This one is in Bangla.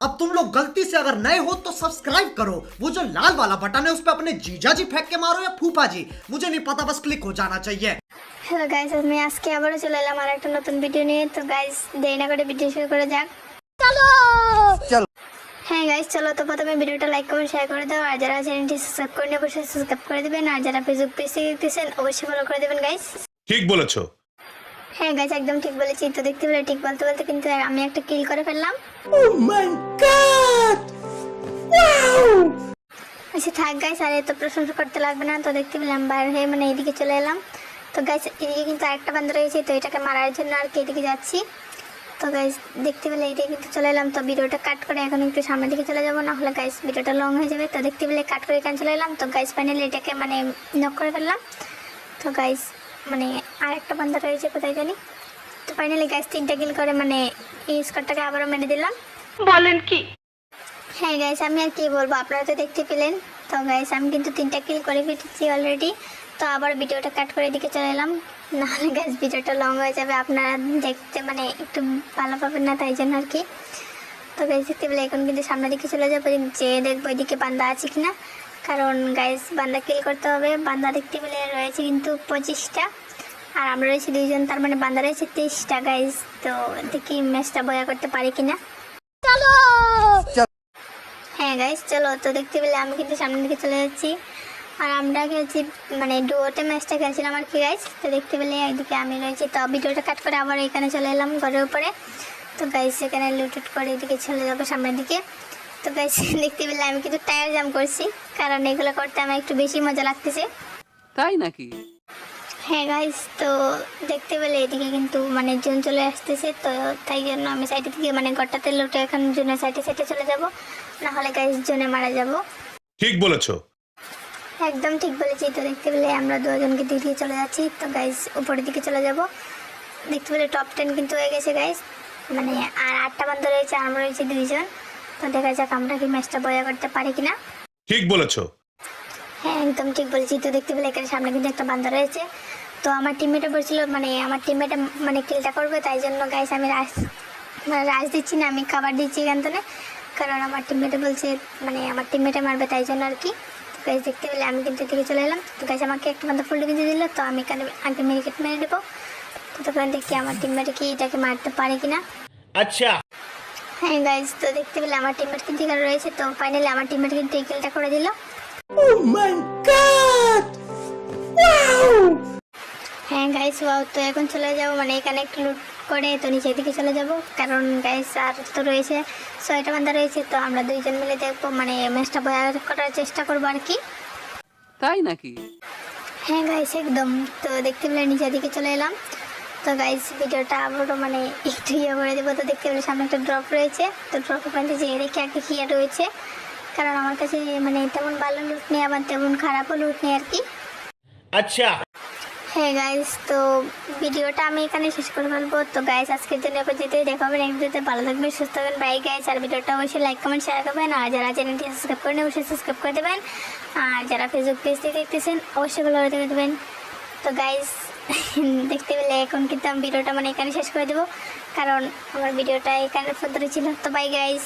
अब तुम लोग गलती से अगर नए हो तो सब्सक्राइब करो वो जो लाल वाला बटन है उस पर अपने जीजा जी फेंक के मारो या फूफा जी मुझे नहीं पता बस क्लिक हो जाना चाहिए হ্যালো গাইস আমি আজকে আবারও চলে এলাম আর একটা নতুন ভিডিও নিয়ে তো গাইস দেরি না করে ভিডিও শুরু করে যাক চলো চলো। হ্যাঁ গাইস চলো তো প্রথমে ভিডিওটা লাইক করে শেয়ার করে দাও আর যারা চ্যানেলটি সাবস্ক্রাইব করে নিয়ে অবশ্যই সাবস্ক্রাইব করে দেবেন আর যারা ফেসবুক পেজে দেখতেছেন অবশ্যই ফলো করে দেবেন গাইস ঠিক বলেছো হ্যাঁ গাইস একদম ঠিক বলেছি। তো দেখতে পেলে ঠিক বলতে বলতে কিন্তু আমি একটা কিল করে ফেললাম। ও মাই গড আচ্ছা থাক গাইস আর এত প্রশংসা করতে লাগবে না। তো দেখতে পেলাম বাইরে হয়ে মানে এদিকে চলে এলাম। তো গাইস এদিকে কিন্তু আরেকটা বান্ধব রয়েছে তো এটাকে মারার জন্য আর কি এদিকে যাচ্ছি। তো গাইস দেখতে পেলে এদিকে কিন্তু চলে এলাম। তো ভিডিওটা কাট করে এখন একটু সামনের দিকে চলে যাব না হলে গাইস ভিডিওটা লং হয়ে যাবে। তো দেখতে পেলে কাট করে এখানে চলে এলাম। তো গাইস ফাইনালি এটাকে মানে নক করে ফেললাম। তো গাইস মানে আরেকটা বান্ধব রয়েছে কোথায় জানি। তো ফাইনালি গাইস তিনটা কিল করে মানে এই স্কোরটাকে আবারও মেরে দিলাম। বলেন কি? হ্যাঁ গাইস আমি আর কি বলব আপনারা তো দেখতে পেলেন। তো গাইস আমি কিন্তু তিনটা কিল করে ফেটেছি অলরেডি তো আবার ভিডিওটা কাট করে দিকে চলে এলাম। নাহলে গাইস ভিডিওটা লং হয়ে যাবে আপনারা দেখতে মানে একটু ভালো পাবেন না তাই জন্য আর কি। তো গাইস দেখতে পেলে এখন কিন্তু সামনের দিকে চলে যাব যে দেখব এদিকে বান্দা আছে কিনা। কারণ গাইস বান্দা কিল করতে হবে। বান্দা দেখতে পেলে রয়েছে কিন্তু পঁচিশটা। আর আমরা রয়েছি দুইজন তার মানে বান্দা রয়েছে তেইশটা গাইজ তো দেখি ম্যাচটা বয়া করতে পারি কিনা। চলো! হ্যাঁ গাইস চলো। তো দেখতে পেলে আমি কিন্তু সামনের দিকে চলে যাচ্ছি। আর আমরা খেলছি মানে ডুয়োতে ম্যাচটা খেলছিলাম আর কি গাইস তো দেখতে পেলে একদিকে আমি রয়েছি। তো ভিডিওটা কাট করে আবার এখানে চলে এলাম ঘরের উপরে। তো গাইস এখানে লুটুট করে এদিকে চলে যাব সামনের দিকে। তো গাইস দেখতে পেলে আমি কিন্তু টায়ার জাম করছি। কারণ এগুলো করতে আমার একটু বেশি মজা লাগতেছে। তাই নাকি? হ্যাঁ গাইস তো দেখতে পেলে এদিকে কিন্তু মানে জুন চলে আসতেছে তো তাই জন্য আমি সাইডে থেকে মানে ঘরটাতে লুটে এখন জুনের সাইডে সাইডে চলে যাব। না হলে গাইস জুনে মারা যাব। ঠিক বলেছ। একদম ঠিক বলেছি তো দেখতে পেলে আমরা দুজনকে দিক দিয়ে চলে যাচ্ছি তো গাইস উপরের দিকে চলে যাব। দেখতে পেলে টপ টেন কিন্তু হয়ে গেছে গাইস মানে আর আটটা বান্ধ রয়েছে আর আমরা রয়েছে দুইজন। তো দেখা যাক আমরা কি ম্যাচটা বয়া করতে পারি কিনা। ঠিক বলেছ। হ্যাঁ একদম ঠিক বলেছি তো দেখতে পেলে এখানে সামনে কিন্তু একটা বান্ধা রয়েছে। তো আমার টিমমেটে বলছিল মানে আমার টিমমেটে মানে খেলটা করবে তাই জন্য গাইস আমি রাশ মানে রাশ দিচ্ছি না আমি খাবার দিচ্ছি এখান থেকে। কারণ আমার টিমমেটে বলছে মানে আমার টিমমেটে মারবে তাই জন্য আর কি। গাইস দেখতে পেলে আমি কিন্তু এদিকে চলে এলাম। তো গাইস আমাকে একটা বান্ধব ফুল কিনে দিল তো আমি এখানে আগে মেরিকেট মেরে দেবো তো তখন দেখি আমার টিমমেটে কি এটাকে মারতে পারে কিনা। আচ্ছা। হ্যাঁ গাইজ তো দেখতে পেলে আমার টিমমেট কিন্তু এখানে রয়েছে তো ফাইনালি আমার টিমমেট কিন্তু এই খেলটা করে দিল। oh গাইস ওয়াও তো এখন চলে যাব। মানে এখানে একটু লুট করে তো নিচের দিকে চলে যাব। কারণ গাইস আর তো রয়েছে ছয়টা বান্ধা রয়েছে তো আমরা দুইজন মিলে দেখব। মানে ম্যাচটা বয়ার করার চেষ্টা করব আর কি। তাই নাকি? হ্যাঁ গাইস একদম। তো দেখতে পেলে নিচের দিকে চলে এলাম। তো গাইস ভিডিওটা আবারও মানে একটু ইয়ে করে দেবো। তো দেখতে পেলে সামনে একটা ড্রপ রয়েছে। তো ড্রপ ওখানে যেয়ে রেখে একটা হিয়া রয়েছে। কারণ আমার কাছে মানে তেমন ভালো লুট নেই আবার তেমন খারাপও লুট নেই আর কি। আচ্ছা হ্যাঁ গাইস তো ভিডিওটা আমি এখানে শেষ করে ফেলব। তো গাইস আজকের জন্য এবার যেতে দেখা হবে নেক্সট ভিডিওতে। ভালো থাকবেন, সুস্থ থাকবেন। বাই গাইস আর ভিডিওটা অবশ্যই লাইক কমেন্ট শেয়ার করবেন। আর যারা চ্যানেলটি সাবস্ক্রাইব করেন অবশ্যই সাবস্ক্রাইব করে দেবেন। আর যারা ফেসবুক পেজ থেকে দেখতেছেন, অবশ্যই ভালো করে দেবেন। তো গাইস দেখতে পেলে এখন কিন্তু আমি ভিডিওটা মানে এখানে শেষ করে দেবো। কারণ আমার ভিডিওটা এখানে পর্যন্ত ছিল। তো বাই গাইস